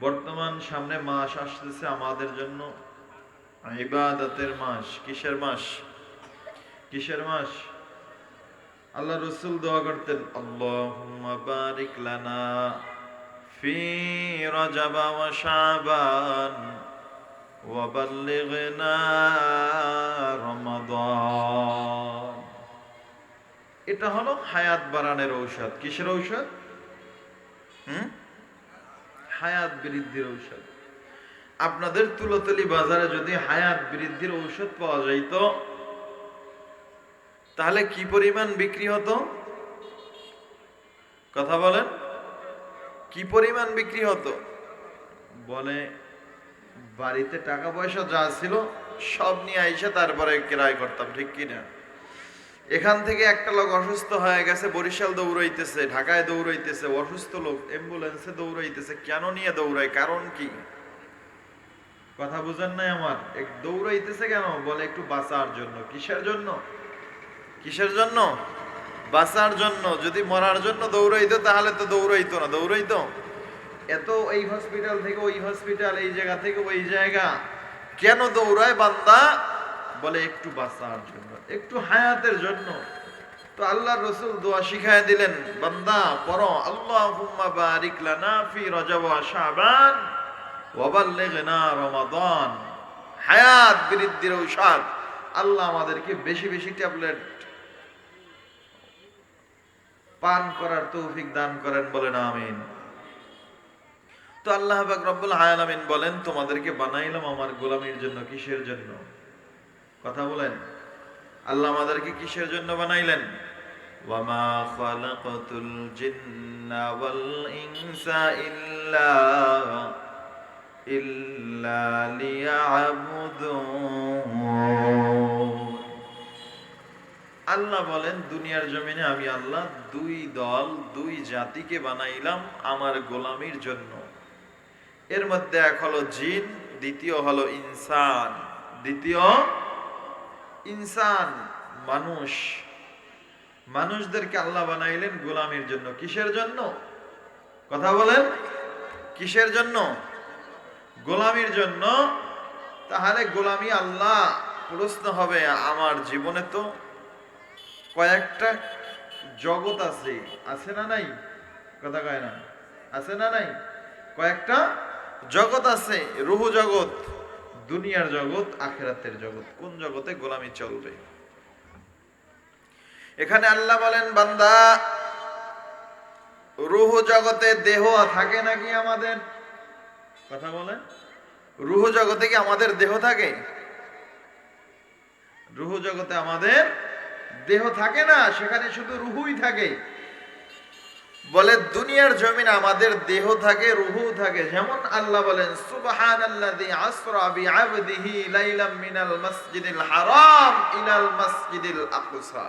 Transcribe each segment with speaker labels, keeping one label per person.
Speaker 1: বর্তমান সামনে মাস আসতেছে আমাদের জন্য। ইবাদতের মাস। কিসের মাস? কিসের মাস? আল্লাহ রসুল দোয়া করতেন বারিক লানা ফি রজব ওয়া শাবান এটা হলো হায়াত বাড়ানোর ঔষধ। কিসের ঔষধ? হুম? হায়াত বৃদ্ধির ঔষধ। আপনাদের তুলতলি বাজারে যদি হায়াত বৃদ্ধির ঔষধ পাওয়া যাইত, তাহলে কি পরিমাণ বিক্রি হতো? কথা বলেন। কি পরিমাণ বিক্রি হতো? বলে, বাড়িতে টাকা পয়সা যা ছিল সব নিয়ে আইসে তারপরে ক্রয় করতাম, ঠিক কিনা? এখান থেকে একটা লোক অসুস্থ হয়ে গেছে, বরিশাল দৌড়াইতেছে, ঢাকায় দৌড়াইতেছে, অসুস্থ লোক অ্যাম্বুলেন্সে দৌড়াইতেছে, কেন নিয়ে দৌড়ায়, কারণ কি? কথা বুঝেন নাই আমার? এক দৌড়াইতেছে কেন? বলে একটু বাঁচার জন্য। কিসের জন্য? কিসের জন্য? বাঁচার জন্য। যদি মরার জন্য দৌড়াইতো, তাহলে তো দৌড়াইতো না। দৌড়াইতো? এত এই হসপিটাল থেকে, ওই হসপিটাল এই জায়গা থেকে, ওই জায়গা। কেন দৌড়ায় বান্দা? বলে একটু বাঁচার জন্য, একটু হায়াতের জন্য। তো আল্লাহ রসুল দোয়া শিখায় দিলেন, বান্দা ওয়া রমাদান। হায়াত বৃদ্ধির ঔষধ। আল্লাহ আমাদেরকে বেশি বেশি ট্যাবলেট পান করার তৌফিক দান করেন বলেন, আমিন। তো আল্লাহ রব্বুল আলামিন বলেন, তোমাদেরকে বানাইলাম আমার গোলামির জন্য, কিসের জন্য? কথা বলেন। আল্লাহ আমাদেরকে কিসের জন্য বানাইলেন? ইনসা আল্লাহ বলেন, দুনিয়ার জমিনে আমি আল্লাহ দুই দল, দুই জাতিকে বানাইলাম আমার গোলামির জন্য। এর মধ্যে এক হলো জিন, দ্বিতীয় হলো ইনসান, দ্বিতীয় ইনসান, মানুষ। মানুষদেরকে আল্লাহ বানাইলেন গোলামির জন্য। কিসের জন্য? কথা বলেন। কিসের জন্য? গোলামির জন্য। তাহলে গোলামি আল্লাহ, প্রশ্ন হবে, আমার জীবনে তো কয়েকটা জগৎ আছে। আছে না নাই? কথা কয় না। আছে না নাই? কয়েকটা জগৎ আছে, রুহু জগৎ। দুনিয়ার জগৎ, আখেরাতের জগৎ, কোন জগতে গোলামি চলবে? এখানে আল্লাহ বলেন, বান্দা, রুহু জগতে দেহ থাকে নাকি আমাদের? কথা বলেন। রুহু জগতে কি আমাদের দেহ থাকে? রুহু জগতে আমাদের দেহ থাকে না, সেখানে শুধু রুহুই থাকে। বলে, দুনিয়ার জমিন আমাদের দেহ থাকে, রুহু থাকে। যেমন আল্লাহ বলেন, সুবহানাল্লাযী আসরা বিআবদিহি লাইলাম মিনাল মাসজিদিল হারাম ইলাল আকসা।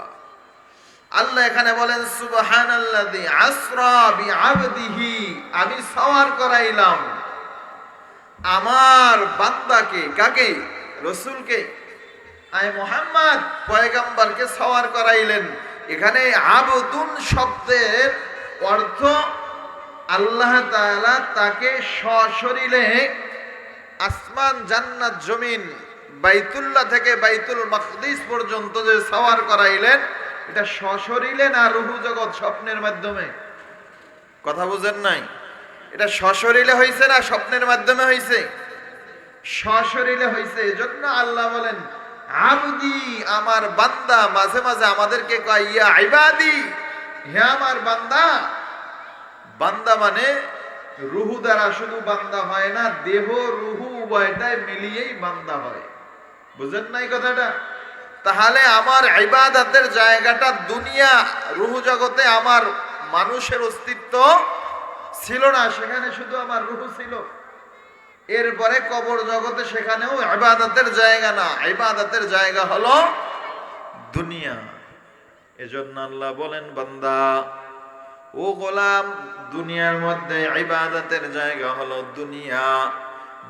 Speaker 1: আল্লাহ এখানে বলেন, সুবহানাল্লাযী আসরা বিআবদিহি, আমি সওয়ার করাইলাম। আমার বান্দাকে, কাকে? রসুলকে। আয় মোহাম্মদ, পয়গাম্বরকে সওয়ার করাইলেন। এখানে আবদুন শব্দের অর্থ আল্লাহ তাকে সশরীরে আসমান, জান্নাত, জমিন, বাইতুল্লাহ থেকে বাইতুল মাকদিস পর্যন্ত যে সওয়ার করাইলেন, এটা সশরীরে না রুহু জগৎ স্বপ্নের মাধ্যমে? কথা বুঝেন নাই? এটা সশরীরে হয়েছে না স্বপ্নের মাধ্যমে হয়েছে সশরীরে হয়েছে এজন্য আল্লাহ বলেন, আবদি, আমার বান্দা, মাঝে মাঝে আমাদেরকে কয়, ইয়া ইবাদি হে আমার বান্দা বান্দা মানে রুহু দ্বারা শুধু বান্দা হয় না, দেহ, রুহু উভয়টাই মিলিয়েই বান্দা হয়। বুঝেন নাই কথাটা? তাহলে আমার ইবাদতের জায়গাটা দুনিয়া, রুহু জগতে আমার মানুষের অস্তিত্ব ছিল না, সেখানে শুধু আমার রুহু ছিল। এরপরে কবর জগতে সেখানেও ইবাদতের জায়গা না, ইবাদতের জায়গা হলো দুনিয়া। এজন্য আল্লাহ বলেন, বান্দা, ও গোলাম, দুনিয়ার মধ্যে ইবাদতের জায়গা হলো দুনিয়া।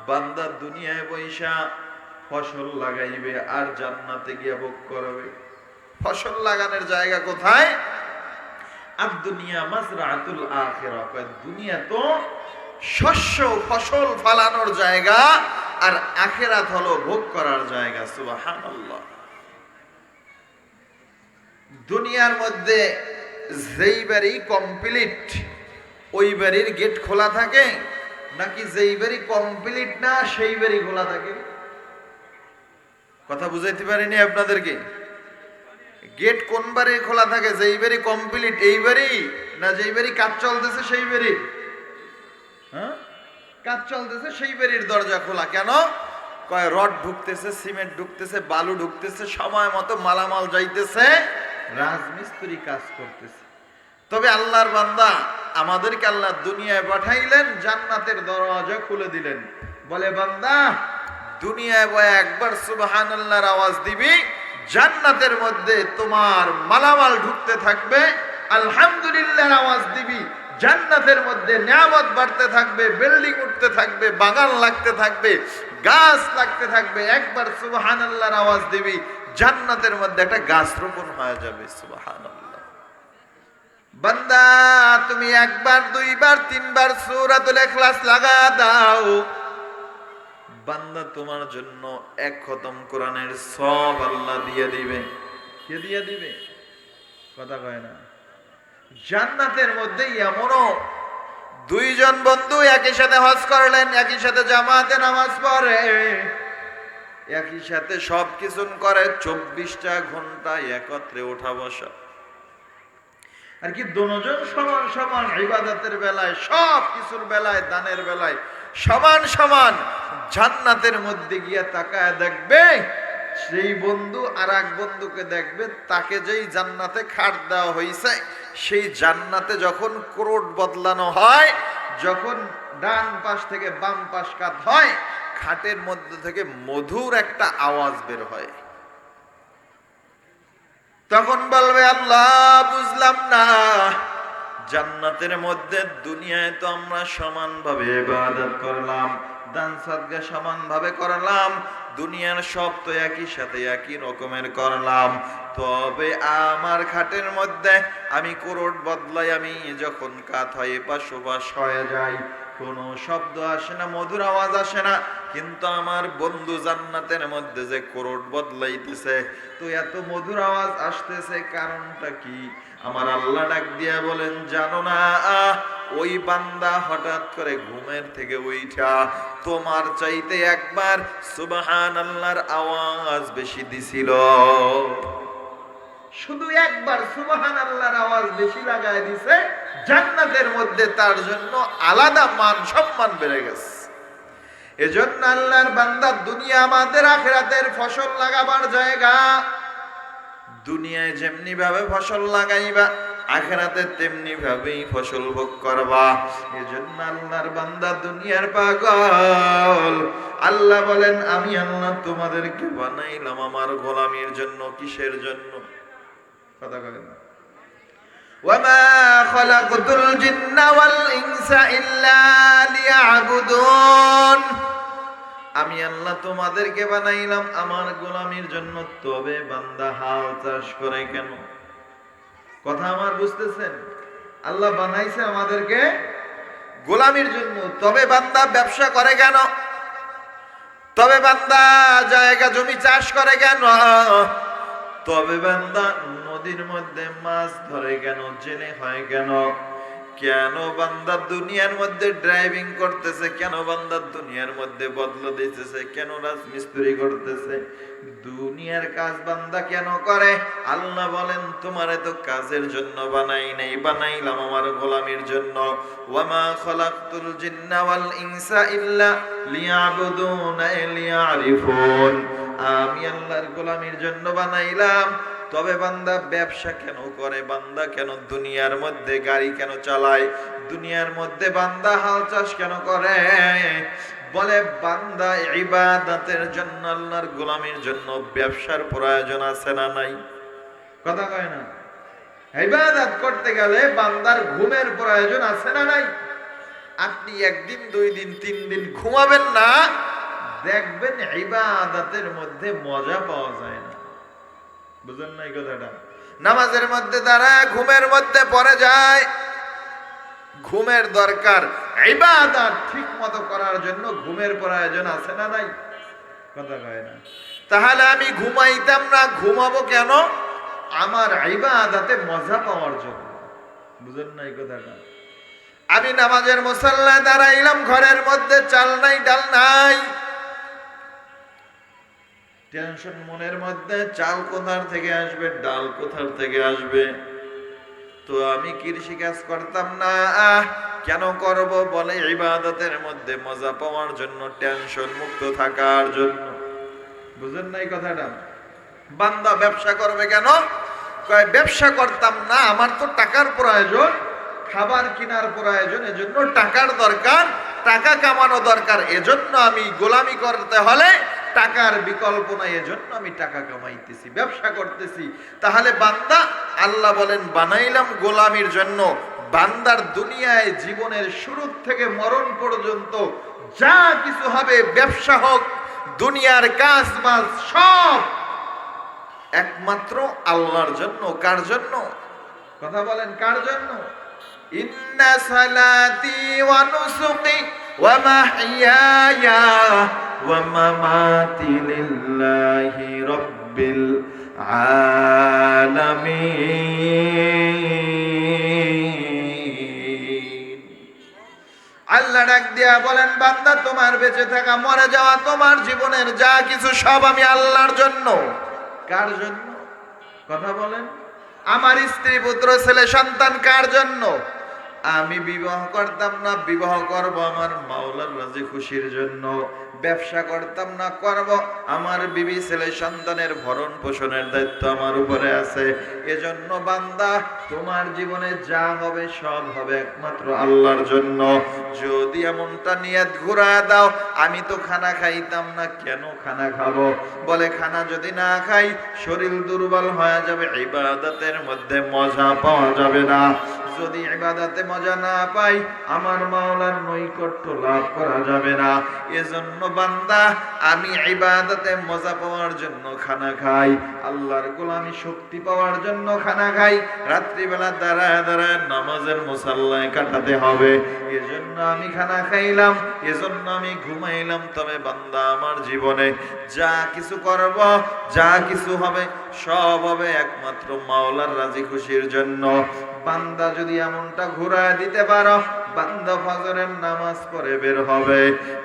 Speaker 1: বান্দা দুনিয়ায় বৈশা ফসল লাগাইবে আর জান্নাতে গিয়ে ভোগ করবে। ফসল লাগানোর জায়গা কোথায়? আর দুনিয়া মাজরাতুল আখিরা। কয়, দুনিয়া তো শস্য ফসল ফালানোর জায়গা আর আখেরাত হলো ভোগ করার জায়গা, সুবহানাল্লাহ। দুনিয়ার মধ্যে যেই বাড়ি কমপ্লিট ওই বাড়ির গেট খোলা থাকে, নাকি যেই বাড়ি কমপ্লিট না, সেই বাড়ি খোলা থাকে? কথা বুঝাইতে পারিনি আপনাদেরকে। গেট কোন বাড়ি খোলা থাকে, যেই বাড়ি কমপ্লিট এই বাড়ি, না যেই বাড়ি কাজ চলতেছে, সেই বাড়ি? হ্যাঁ? কাজ চলতেছে, সেই বাড়ির দরজা খোলা। কেন? কয়, রড ঢুকতেছে, সিমেন্ট ঢুকতেছে, বালু ঢুকতেছে, সময় মতো মালামাল যাইতেছে রাজমিস্ত্রি কাজ করতেছে। তবে আল্লাহর বান্দা আমাদেরকে আল্লাহ দুনিয়ায় পাঠাইলেন, জান্নাতের দরওয়াজা খুলে দিলেন। বলে, বান্দা, দুনিয়ায় বয় একবার সুবহান আল্লাহর আওয়াজ দিবি, জান্নাতের মধ্যে তোমার মালামাল ঢুকতে থাকবে, আলহামদুলিল্লাহর আওয়াজ দিবি, জান্নাতের মধ্যে নিয়ামত বাড়তে থাকবে, বিল্ডিং উঠতে থাকবে, বাগান লাগতে থাকবে, গাছ লাগতে থাকবে, একবার সুবহান আল্লাহর আওয়াজ দিবি জান্নাতের মধ্যে একটা গাছ রোপণ হয়ে যাবে বান্দা, তুমি একবার, দুইবার, তিনবার সূরাতুল লাগা দাও। বান্দা, তোমার জন্য এক খতম কোরআনের সব আল্লাহ দিয়ে দিবে। কে দিয়ে দিবে? কথা কয় না। জান্নাতের মধ্যে এমনও দুইজন বন্ধু একই সাথে হজ করলেন, একই সাথে জামাতে নামাজ পড়ে। একই সাথে সব কিছু করে চব্বিশটা ঘণ্টা একত্রে ওঠা বসা। আর কি দুজন সমান সমান ইবাদতের বেলায়, সব কিছুর বেলায়, দানের বেলায়, সমান সমান জান্নাতের মধ্যে গিয়ে তাকায় দেখবে, সেই বন্ধু আর এক বন্ধুকে দেখবে, তাকে যেই জান্নাতে খাট দেওয়া হয়েছে সেই জান্নাতে যখন ক্রোট বদলানো হয়, যখন ডান পাশ থেকে বাম পাশ কাত হয় খাটের মধ্যে থেকে মধুর একটা আওয়াজ বের হয়। তখন বলবে, আল্লাহ, বুঝলাম না। জান্নাতের মধ্যে দুনিয়ায় তো আমরা সমানভাবে ইবাদত করলাম, দান সাদগা সমানভাবে করলাম, দুনিয়ার সব তো একই সাথে একই রকমের করলাম। তবে আমার খাটের মধ্যে আমি কোরট বদলাই আমি যখন কাত হয় এপাশ ওপাশ হয়ে যাই কোনো শব্দ আসে না, মধুর আওয়াজ আসে না, কিন্তু আমার বন্ধু জান্নাতের মধ্যে যে কোরট বদলাইতেছে, তো এত মধুর আওয়াজ আসতেছে কারণটা কি? আমার আল্লাহ ডাক দিয়া বলেন, জানো না, ওই বান্দা হঠাৎ করে ঘুমের থেকে উইঠা, তোমার চাইতে একবার সুবহান আল্লাহর আওয়াজ বেশি দিছিল। শুধু একবার সুবহান আল্লাহর আওয়াজ বেশি লাগায় দিছে, জান্নাতের মধ্যে তার জন্য আলাদা মান সম্মান বেড়ে গেছে। এজন্য আল্লাহর বান্দা দুনিয়া আমাদের আখেরাতের ফসল লাগাবার জায়গা। দুনিয়ায় যেমনি ভাবে ফসল লাগাইবা, আখেরাতে তেমনি ভাবেই ফসল ভোগ করবা। এজন্য আল্লাহর বান্দা দুনিয়ার পাগল। আল্লাহ বলেন, আমি আল্লাহ তোমাদেরকে বানাইলাম আমার গোলামির জন্য, কিসের জন্য? কথা কয় না وما خلقت الجن والإنس إلا ليعبدون আমি আল্লাহ তোমাদেরকে বানাইলাম আমার গোলামির জন্য তবে বান্দা হাল চাষ করে কেন কথা আমার বুঝতেছেন আল্লাহ বানাইছে আমাদেরকে গোলামির জন্য তবে বান্দা ব্যবসা করে কেন তবে বান্দা জায়গা জমি চাষ করে কেন তবে বান্দা নদীর মধ্যে মাছ ধরে কেন জেনে হয় কেন? কেন বান্দা দুনিয়ার মধ্যে ড্রাইভিং করতেছে? কেন বান্দা দুনিয়ার মধ্যে বদল দিতেছে? কেন রাজমিস্ত্রি করতেছে? দুনিয়ার কাজ বান্দা কেন করে? আল্লাহ বলেন, তোমার তো কাজের জন্য বানাই নাই, বানাইলাম আমার গোলামির জন্য। ওয়ামা খলাকতুল জিন্না ওয়াল ইনসা ইল্লা লিয়াবুদুনা লিয়ারিফুন। আমি আল্লাহর গোলামির জন্য বানাইলাম। তবে বান্দা ব্যবসা কেন করে? বান্দা কেন দুনিয়ার মধ্যে গাড়ি কেন চালায়? দুনিয়ার মধ্যে বান্দা হাল চাষ কেন করে? বলে, বান্দা ইবাদতের জন্য, আল্লাহর গোলামির জন্য ব্যবসার প্রয়োজন আছে না নাই? কথা কয় না? ইবাদত করতে গেলে বান্দার ঘুমের প্রয়োজন আছে না নাই? আপনি একদিন, দুই দিন, তিন দিন ঘুমাবেন না, দেখবেন ইবাদতের মধ্যে মজা পাওয়া যায় না। বুঝলেন না এই কথাটা? নামাজের মধ্যে তারা ঘুমের মধ্যে পড়ে যায়। ঘুমের দরকার। ঠিক মতো করার জন্য ঘুমের প্রয়োজন আছে না নাই? কথা কয় না। তাহলে আমি ঘুমাইতাম না, ঘুমাবো কেন? আমার ইবাদতে মজা পাওয়ার জন্য। বুঝেন না এই কথাটা? আমি নামাজের মুসাল্লায় দাঁড়াইলাম, ঘরের মধ্যে চাল নাই, ডাল নাই। টেনশন মনের মধ্যে চাল কোথার থেকে আসবে ডাল কোথার থেকে আসবে? তো আমি কৃষি কাজ করতাম না। আহ, কেন করব বলে ইবাদতের মধ্যে মজা পাওয়ার জন্য টেনশন মুক্ত থাকার জন্য। বুঝেন নাই কথাটা? বান্দা ব্যবসা করবে কেন? কয় ব্যবসা করতাম না আমার তো টাকার প্রয়োজন। খাবার কেনার প্রয়োজন এজন্য টাকার দরকার টাকা কামানো দরকার। এজন্য আমি গোলামি করতে হলে টাকার বিকল্প নাই, এজন্য আমি টাকা কামাইতেছি, ব্যবসা করতেছি। তাহলে বান্দা, আল্লাহ বলেন, বানাইলাম গোলামির জন্য। বান্দার দুনিয়ায় জীবনের শুরু থেকে মরণ পর্যন্ত যা কিছু হবে, ব্যবসা হোক, দুনিয়ার কাজ বাজ, সব একমাত্র আল্লাহর জন্য। কার জন্য? কথা বলেন, কার জন্য? ইন্না সালাতি ওয়া নুসুকি ওয়া মাহইয়ায়া মামাতি লিল্লাহি রাব্বিল আলামিন আল্লাহ ডাক দিয়া বলেন, বান্দা, তোমার বেঁচে থাকা, মরে যাওয়া তোমার জীবনের যা কিছু সব আমি আল্লাহর জন্য। কার জন্য? কথা বলেন। আমার স্ত্রী, পুত্র, ছেলে, সন্তান কার জন্য? আমি বিবাহ করতাম না, বিবাহ করব আমার মাওলার রাজি খুশির জন্য। ব্যবসা করতাম না, করব। আমার বিবি ছেলে সন্তানের ভরণ পোষণের দায়িত্ব আমার উপরে আছে। এজন্য বান্দা তোমার জীবনে যা হবে, সব হবে একমাত্র আল্লাহর জন্য। যদি এমনটা নিয়ত ঘুরা দাও, আমি তো খানা খাইতাম না, কেন খানা খাব? বলে, খানা যদি না খাই, শরীর দুর্বল হয়ে যাবে, ইবাদতের মধ্যে মজা পাওয়া যাবে না। যদি ইবাদতে মজা না পাই, আমার মাওলার নৈকট্য লাভ করা যাবে না। এজন্য বান্দা, আমি ইবাদতে মজা পাওয়ার জন্য খানা খাই। আল্লাহর গোলামি শক্তি পাওয়ার জন্য খানা খাই। রাত্রিবেলা দাঁড়ায় দাঁড়ায় নামাজের মুসাল্লায় কাটাতে হবে। এজন্য আমি খানা খাইলাম, এজন্য আমি ঘুমাইলাম। তবে বান্দা আমার জীবনে যা কিছু করব, যা কিছু হবে, সব হবে একমাত্র মাওলার রাজি খুশির জন্য। বান্দা যদি এমনটা ঘুরায় দিতে পারো বান্দা ফজরের নামাজ পড়ে বের হবে।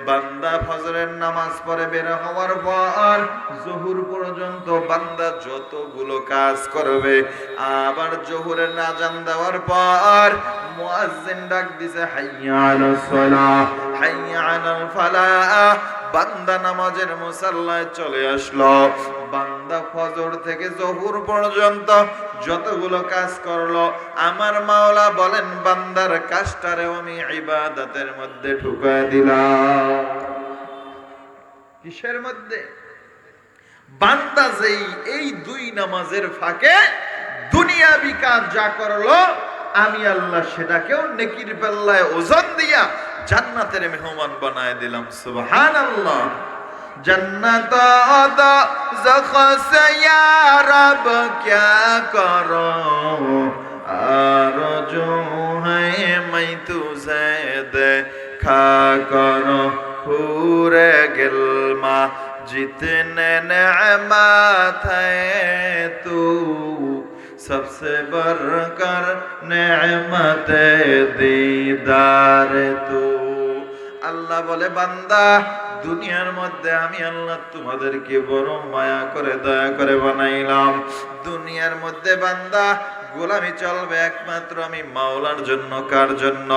Speaker 1: বান্দা ফজরের নামাজ পড়ে বের হওয়ার পর জহুর পর্যন্ত বান্দা যতগুলো কাজ করবে, আবার জহুরের নাজান দেওয়ার পর মুয়াজ্জিন ডাক দিছে, হাইয়া আলাস সালাহ হাইয়া আলাল ফালাহ বান্দা নামাজের মুসাল্লায় চলে আসলো। বান্দা ফজর থেকে জহুর পর্যন্ত যতগুলো কাজ করল, আমার মাওলা বলেন বান্দার কাজটারেও আমি ইবাদতের মধ্যে ঢুকায় দিলাম। কিসের মধ্যে? বান্দা যেই এই দুই নামাজের ফাঁকে দুনিয়া কাজ যা করল, আমি আল্লাহ সেটাকেও নেকির পাল্লায় ওজন দিয়া জান্নাতের মেহমান বানায় দিলাম। সুবহান আল্লাহ جنت آدا زخص یا رب کیا तुझे देखा करो पूरे गिलमा जितने नेमत है तू सबसे बढ़कर नेमत दीदार तू আল্লাহ বলে বান্দা দুনিয়ার মধ্যে আমি আল্লাহ তোমাদেরকে বড় মায়া করে দয়া করে বানাইলাম দুনিয়ার মধ্যে বান্দা গোলামি চলবে একমাত্র আমি মাওলার জন্য, কার জন্য?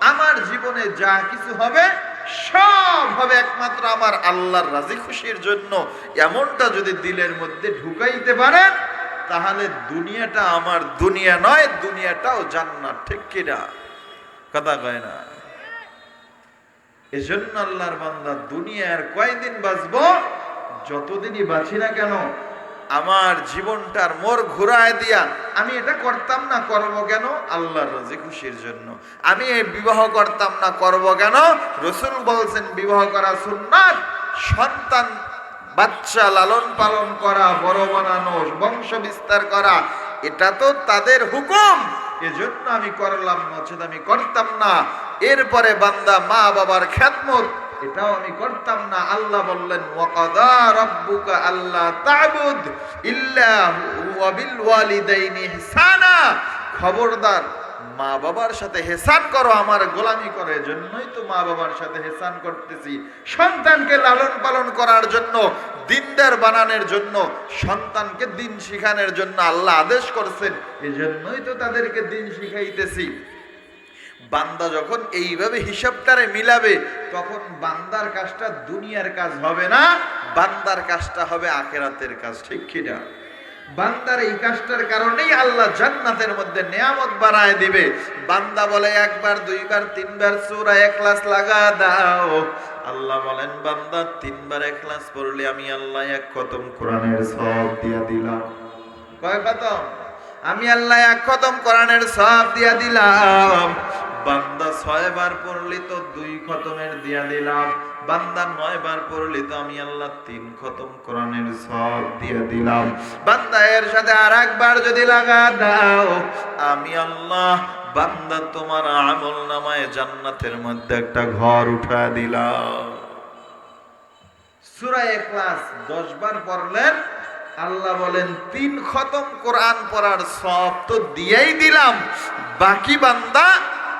Speaker 1: আমার জীবনে যা কিছু হবে, সব হবে একমাত্র আমার আল্লাহর রাজি খুশির জন্য। এমনটা যদি দিলের মধ্যে ঢুকাইতে পারেন, তাহলে দুনিয়াটা আমার দুনিয়া নয়, দুনিয়াটাও জান্নাত, ঠিক কিনা কথা কয় না? এজন্য আল্লাহর বান্দা, দুনিয়ার কয়দিন বাঁচবো? যতদিনই বাঁচি না কেন আমার জীবনটার মোর ঘুরায় দিয়া আমি এটা করতাম না, করব কেন? আল্লাহর রাজি খুশির জন্য। আমি এই বিবাহ করতাম না, করব কেন? রসুল বলছেন, বিবাহ করা সুন্নাত, সন্তান, বাচ্চা লালন পালন করা, বড় বানানো, বংশ বিস্তার করা, এটা তো তাদের হুকুম। এজন্য আমি করলাম, নচেত আমি করতাম না। এরপরে বান্দা মা বাবার খ্যাতমত এটাও আমি করতাম না। আল্লাহ বললেন আল্লাহ তা'বুদ খবরদার মা বাবার সাথে হেসান করো, আমার গোলামি করো। এজন্যই তো মা বাবার সাথে হেসান করতেছি। সন্তানকে লালন পালন করার জন্য, দিনদার বানানোর জন্য, সন্তানকে দিন শিখানোর জন্য আল্লাহ আদেশ করছেন। এজন্যই তো তাদেরকে দিন শিখাইতেছি। বান্দা যখন এইভাবে হিসাবটারে মিলাবে, তখন বান্দার কাজটা দুনিয়ার কাজ হবে না, বান্দার কাজটা হবে আখেরাতের কাজ, ঠিক কিনা বান্দার এই কাজটার কারণেই আল্লাহ জান্নাতের মধ্যে নিয়ামত বাড়ায় দিবে। বান্দা বলে, একবার, দুইবার, তিনবার সূরা একলাস লাগা দাও। আল্লাহ বলেন, বান্দা, তিনবার একলাস পড়লে আমি আল্লাহ এক খতম কোরআনের সব দিয়া দিলাম। কয় খতম আমি আল্লাহ এক খতম কোরআনের সব দিয়া দিলাম। বান্দা ছয় বার পড়লি তো দুই খতমের দিয়া দিলাম। বান্দা নয় বার পড়লি তো আমি আল্লাহ তিন খতম কোরআনের সব দিয়ে দিলাম। বান্দা এর সাথে আর একবার যদি লাগা দাও, আমি আল্লাহ বান্দা তোমার আমল নামায় জান্নাতের মধ্যে একটা ঘর উঠা দিলাম। সূরা ইখলাস 10 বার পড়লেন, আল্লাহ বলেন, তিন খতম কোরআন পড়ার সব তো দিয়েই দিলাম, বাকি বান্দা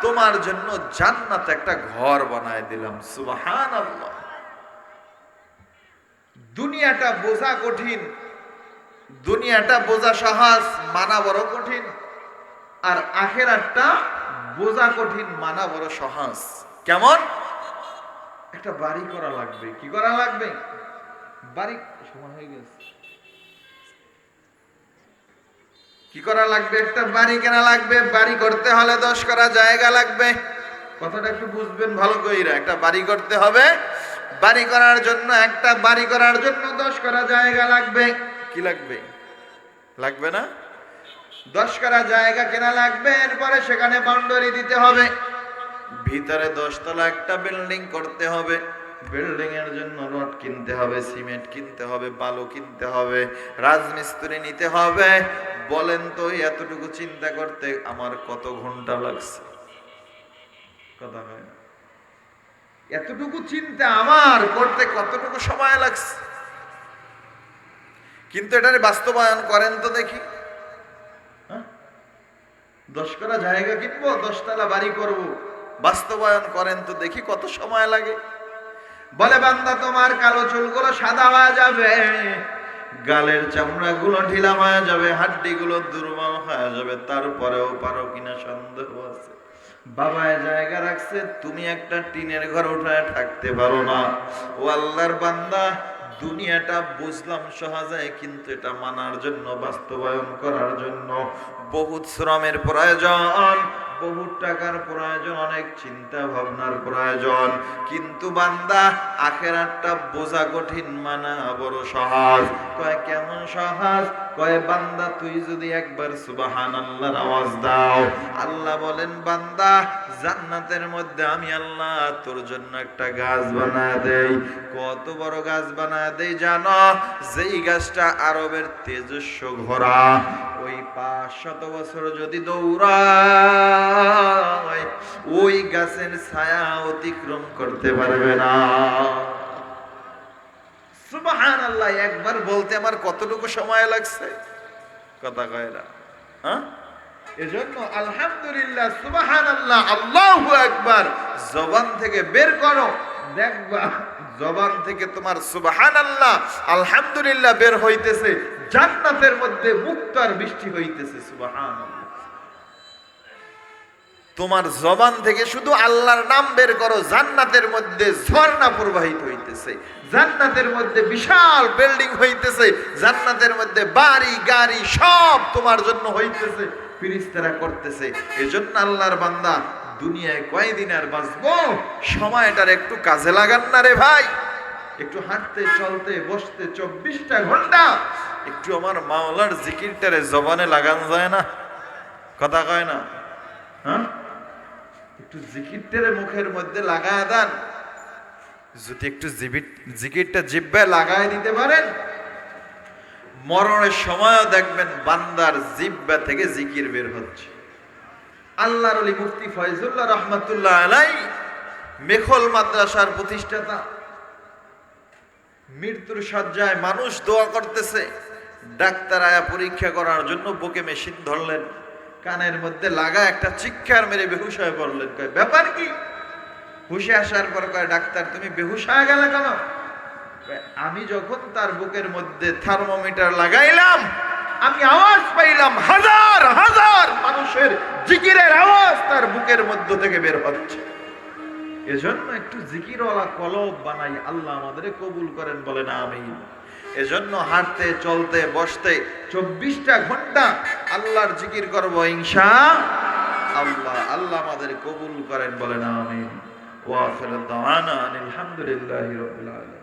Speaker 1: তোমার জন্য জান্নাত একটা ঘর বানায় দিলাম, সুবহানাল্লাহ। দুনিয়াটা বোঝা কঠিন, দুনিয়াটা বোঝা সহজ মানা বড় কঠিন, আর আখেরাতটা বোঝা কঠিন, মানা বড় সহজ কেমন? একটা বাড়ি করা লাগবে, কি করা লাগবে? বাড়ি সময় হয়ে গেছে। কি করা লাগবে? একটা বাড়ি কেনা লাগবে, বাড়ি করতে হলে দশ করা জায়গা লাগবে। কথাটা একটু বুঝবেন ভালো কইরা, একটা বাড়ি করতে হবে, বাড়ি করার জন্য, একটা বাড়ি করার জন্য দশ করা জায়গা লাগবে। কি লাগবে? লাগবে না? দশ করা জায়গা কেনা লাগবে, এরপরে সেখানে বাউন্ডারি দিতে হবে। ভিতরে দশতলা একটা বিল্ডিং করতে হবে। বিল্ডিং এর জন্য রড কিনতে হবে, সিমেন্ট কিনতে হবে, বালু কিনতে হবে, রাজমিস্ত্রি নিতে হবে। বলেন তো, এতটুকু চিন্তা করতে আমার কত ঘণ্টা লাগছে? কথা এতটুকু চিন্তা আমার করতে কতটুকু সময় লাগছে? কিন্তু এটারে বাস্তবায়ন করেন তো দেখি। হ্যাঁ? দশ করা জায়গা কিনবো, দশতলা বাড়ি করব। বাস্তবায়ন করেন তো দেখি কত সময় লাগে। বলে, বান্দা, তোমার কালো চুলগুলো সাদা হয়ে যাবে। গালের চামড়া গুলো ঢিলা হয়ে যাবে হাড্ডি গুলো দুর্বল হয়ে যাবে, তারপরেও পারো কিনা সন্দেহ আছে। বাবায় জায়গা রাখছে, তুমি একটা টিনের ঘর উঠায় থাকতে পারো না। ও আল্লাহর বান্দা, দুনিয়াটা বুঝলাম সহজে, কিন্তু এটা মানার জন্য, বাস্তবায়ন করার জন্য। বহুত শ্রমের প্রয়োজন, বহুত টাকার প্রয়োজন, অনেক চিন্তা ভাবনার প্রয়োজন। কিন্তু বান্দা, আখেরাতটা বোঝা কঠিন মানা বড় সহজ। কয়, কেমন সহজ? কয়, বান্দা, তুই যদি একবার সুবাহান আল্লাহর আওয়াজ দাও। আল্লাহ বলেন, বান্দা জান্নাতের মধ্যে আমি আল্লাহ তোর জন্য একটা গাছ বানায় দেই। কত বড় গাছ বানায় দেই জানো? যেই গাছটা আরবের তেজস্ব ঘোড়া, ওই পাঁচ শত বছর যদি দৌড়ায়, ওই গাছের ছায়া অতিক্রম করতে পারবে না। সুবাহান আল্লাহ একবার বলতে আমার কতটুকু সময় লাগছে? কথা কয় না। হ্যাঁ? এজন্য আলহামদুলিল্লাহ সুবাহান আল্লাহ আল্লাহু একবার জবান থেকে বের করো। দেখবা, জবান থেকে তোমার সুবাহান আল্লাহ আলহামদুলিল্লাহ বের হইতেছে, জান্নাতের মধ্যে মুক্তার বৃষ্টি হইতেছে সুবাহান তোমার জবান থেকে শুধু আল্লাহর নাম বের করো, জান্নাতের মধ্যে ঝর্ণা প্রবাহিত হইতেছে। জান্নাতের মধ্যে বিশাল বিল্ডিং হইতেছে, জান্নাতের মধ্যে বাড়ি, গাড়ি সব তোমার জন্য হইতেছে। ফিরিস্তারা করতেছে। এজন্য আল্লাহর বান্দা দুনিয়ায় কয়দিন আর বাঁচবো? সময়টার একটু কাজে লাগান না রে ভাই। একটু হাঁটতে, চলতে, বসতে চব্বিশটা ঘণ্টা। একটু আমার মাওলার জিকিরটারে জবানে লাগান যায় না? কথা কয় না? হ্যাঁ? একটু জিকিরটারে মুখের মধ্যে লাগায় দেন। যদি একটু জিবির- জিকিরটা জিব্বায় লাগায় দিতে পারেন মরণের সময়ও দেখবেন বান্দার জিব্বা থেকে জিকির বের হচ্ছে। আল্লাহর অলি মুফতি ফয়জুল্লাহ রহমতুল্লাহ আলাই, মেখল মাদ্রাসার প্রতিষ্ঠাতা, মৃত্যুর সজ্জায় মানুষ দোয়া করতেছে, ডাক্তার আয়া পরীক্ষা করার জন্য বুকে মেশিন ধরলেন, কানের মধ্যে লাগা একটা চিৎকার মেরে বেহুশ হয়ে পড়লেন। ব্যাপার কি? হুশে আসার পর কয়, ডাক্তার, তুমি বেহুশ হয়ে গেলে কেন? আমি যখন তার বুকের মধ্যে থার্মোমিটার লাগাইলাম, আমি আওয়াজ পাইলাম, হাজার হাজার মানুষের জিকিরের আওয়াজ তার বুকের মধ্য থেকে বের হচ্ছে। এজন্য একটু জিকিরওয়ালা কলব বানাই আল্লাহ আমাদের কবুল করেন বলেন আমি এজন্য হাঁটতে, চলতে, বসতে চব্বিশটা ঘণ্টা আল্লাহর জিকির করব, ইনশা আল্লাহ। আল্লাহ আমাদের কবুল করেন বলেন আমি ওয়াফির দাওয়ানা আলহামদুলিল্লাহি আলামিন।